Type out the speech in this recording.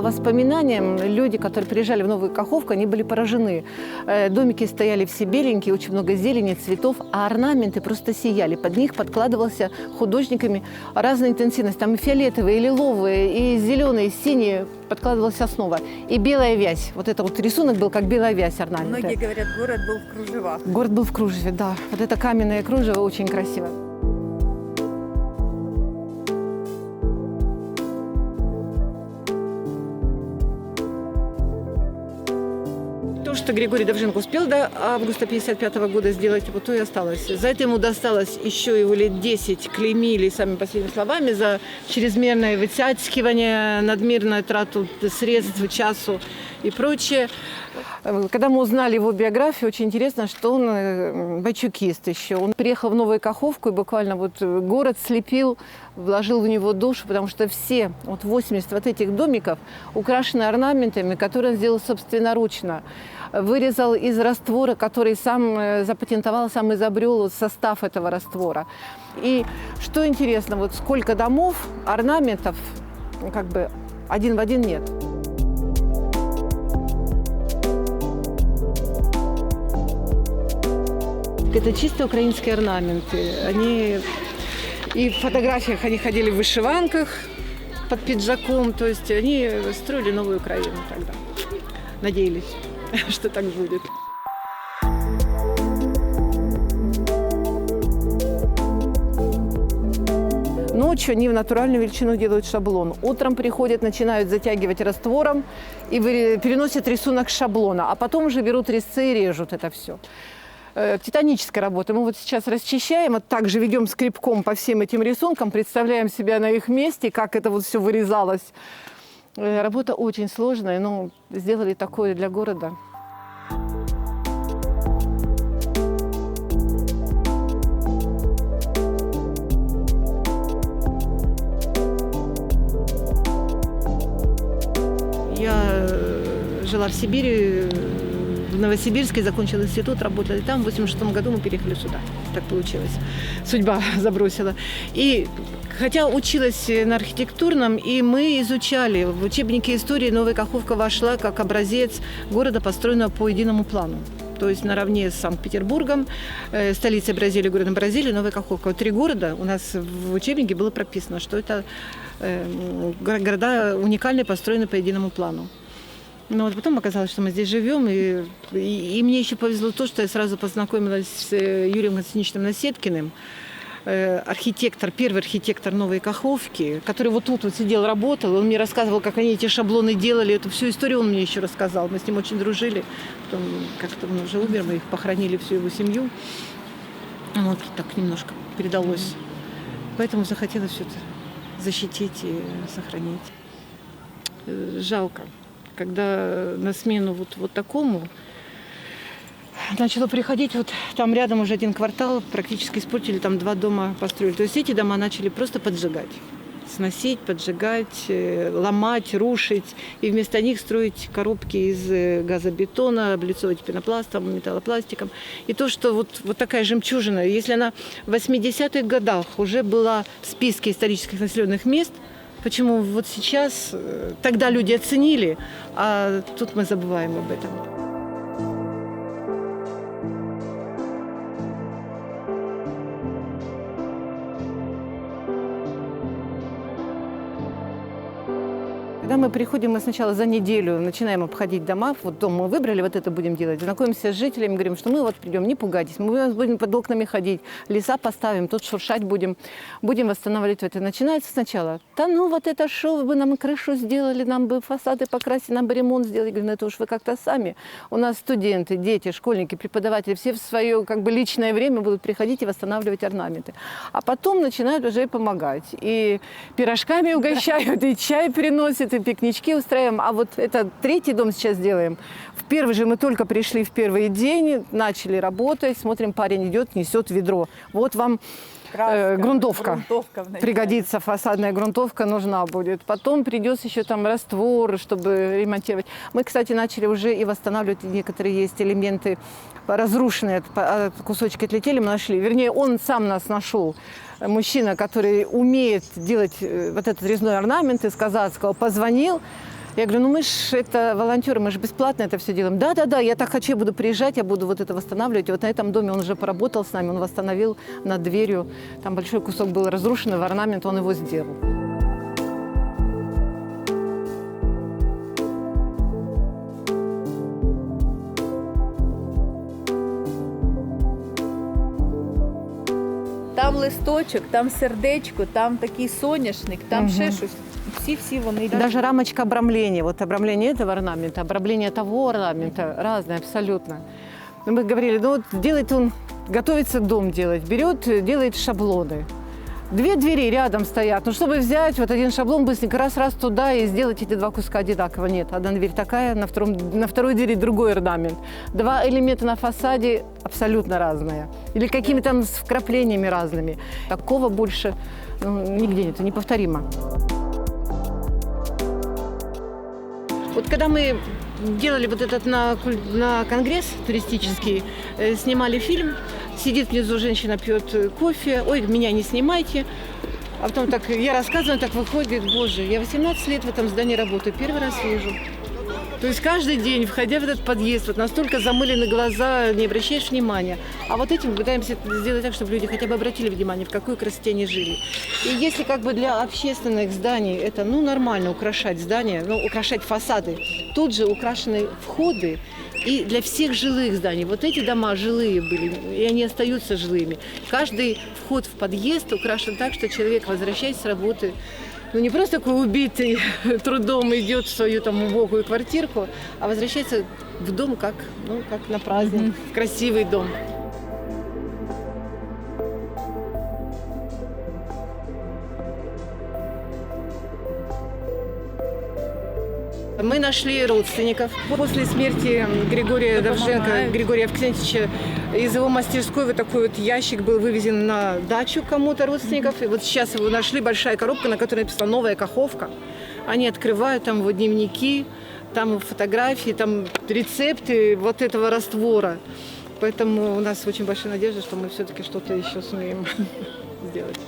по воспоминаниям, люди, которые приезжали в Новую Каховку, они были поражены. Э, Домики стояли все беленькие, очень много зелени, цветов, а орнаменты просто сияли. Под них подкладывался художниками разная интенсивность. Там и фиолетовые, и лиловые, и зеленые, и синие подкладывалась основа. И белая вязь. Вот это вот рисунок был как белая вязь орнамента. Многие говорят, город был в кружевах. Город был в кружеве, да. Вот это каменное кружево очень красиво. То, что Григорий Довженко успел до августа 55 года сделать, вот то и осталось. За это ему досталось еще его лет 10 клеймили самыми последними словами за чрезмерное вытягивание, надмирную трату средств, часу и прочее. Когда мы узнали его биографию, очень интересно, что он э, бачукист еще. Он приехал в Новую Каховку и буквально вот э, город слепил, вложил в него душу, потому что все, вот 80 вот этих домиков украшены орнаментами, которые он сделал собственноручно. Вырезал из раствора, который сам э, запатентовал, сам изобрел состав этого раствора. И что интересно, вот сколько домов, орнаментов, как бы один в один нет. Это чисто украинские орнаменты. Они и в фотографиях они ходили в вышиванках под пиджаком, то есть они строили новую Украину тогда. Надеялись, что так будет. Ночью они в натуральную величину делают шаблон. Утром приходят, начинают затягивать раствором и переносят рисунок шаблона, а потом уже берут резцы и режут это все. Э, Титаническая работа. Мы вот сейчас расчищаем, вот так же ведем скребком по всем этим рисункам, представляем себя на их месте, как это вот все вырезалось. Э, Работа очень сложная, но сделали такое для города. Я э, жила в Сибири, э, в Новосибирске, закончила институт, работала там. В 86 году мы переехали сюда. Так получилось. Судьба забросила. И хотя училась на архитектурном, и мы изучали в учебнике истории Новая Каховка вошла как образец города, построенного по единому плану. То есть наравне с Санкт-Петербургом, э, столицей Бразилии, городом Бразилии, Новая Каховка. Вот три города у нас в учебнике было прописано, что это э, горо- города уникальные, построены по единому плану. Но вот потом оказалось, что мы здесь живем, и, и- и мне еще повезло то, что я сразу познакомилась с э, Юрием Константиновичем Насеткиным, э, архитектор, первый архитектор Новой Каховки, который вот тут вот сидел, работал, он мне рассказывал, как они эти шаблоны делали, эту всю историю он мне еще рассказал, мы с ним очень дружили, потом как-то он уже умер, мы их похоронили, всю его семью, вот так немножко передалось, поэтому захотелось все это защитить и сохранить. Э, Жалко, когда на смену вот, вот такому начало приходить, вот там рядом уже один квартал, практически испортили, там два дома построили. То есть эти дома начали просто поджигать. Сносить, поджигать, э, ломать, рушить. И вместо них строить коробки из э, газобетона, облицовывать пенопластом, металлопластиком. И то, что вот, вот такая жемчужина, если она в 80-х годах уже была в списке исторических населенных мест, почему вот сейчас, э, тогда люди оценили, а тут мы забываем об этом. Мы приходим, мы сначала за неделю начинаем обходить дома. Вот дом мы выбрали, вот это будем делать. Знакомимся с жителями, говорим, что мы вот придем, не пугайтесь, мы будем под окнами ходить, леса поставим, тут шуршать будем, будем восстанавливать это. Начинается сначала. Да ну вот это что, вы бы нам крышу сделали, нам бы фасады покрасили, нам бы ремонт сделали. Я говорю, ну это уж вы как-то сами. У нас студенты, дети, школьники, преподаватели, все в свое как бы личное время будут приходить и восстанавливать орнаменты. А потом начинают уже помогать. И пирожками угощают, и чай приносят, и пикнички устраиваем. А вот это третий дом сейчас делаем. В первый же мы только пришли в первый день, начали работать, смотрим, парень идет, несет ведро. Вот вам э, грунтовка. грунтовка вначале. Пригодится фасадная грунтовка, нужна будет. Потом придется еще там раствор, чтобы ремонтировать. Мы, кстати, начали уже и восстанавливать некоторые есть элементы разрушенные, кусочки отлетели, мы нашли. Вернее, он сам нас нашел. Мужчина, который умеет делать э, вот этот резной орнамент из казацкого, позвонил, Я говорю, ну мы ж это волонтеры, мы же бесплатно это все делаем. Да-да-да, я так хочу, я буду приезжать, я буду вот это восстанавливать. И вот на этом доме он уже поработал с нами, он восстановил над дверью. Там большой кусок был разрушенный, в орнамент он его сделал. Там листочок, там сердечко, там такий соняшник, там Мгм. ще щось. Всі-всі вони. Даже рамочка обрамления, вот обрамление этого орнамента, обрамление того орнамента, разное абсолютно. Мы говорили, ну вот делает он, готовится дом делать, берет, делает шаблоны. Две двери рядом стоят. Ну, чтобы взять вот один шаблон быстренько раз-раз туда и сделать эти два куска одинаково. Нет, одна дверь такая, на, втором, на второй двери другой орнамент. Два элемента на фасаде абсолютно разные. Или какими-то там с вкраплениями разными. Такого больше ну, нигде нет, неповторимо. Вот когда мы делали вот этот на, на конгресс туристический, э, снимали фильм, сидит внизу женщина, пьет э, кофе, ой, меня не снимайте. А потом так, я рассказываю, так выходит, боже, я 18 лет в этом здании работаю, первый раз вижу. То есть каждый день, входя в этот подъезд, вот настолько замылены глаза, не обращаешь внимания. А вот этим пытаемся сделать так, чтобы люди хотя бы обратили внимание, в какой красоте они жили. И если как бы для общественных зданий это, ну, нормально украшать здания, ну, украшать фасады, тут же украшены входы и для всех жилых зданий. Вот эти дома жилые были, и они остаются жилыми. Каждый вход в подъезд украшен так, что человек, возвращаясь с работы, ну не просто такой убитый трудом идет в свою там убогую квартирку, а возвращается в дом как, ну, как на праздник, в красивый дом. Мы нашли родственников. После смерти Григория Довженко. Григория Авксентьевича, из его мастерской вот такой вот ящик был вывезен на дачу кому-то родственников. И вот сейчас его нашли, большая коробка, на которой написано «Новая Каховка». Они открывают там его дневники, там фотографии, там рецепты вот этого раствора. Поэтому у нас очень большая надежда, что мы все-таки что-то еще сумеем сделать.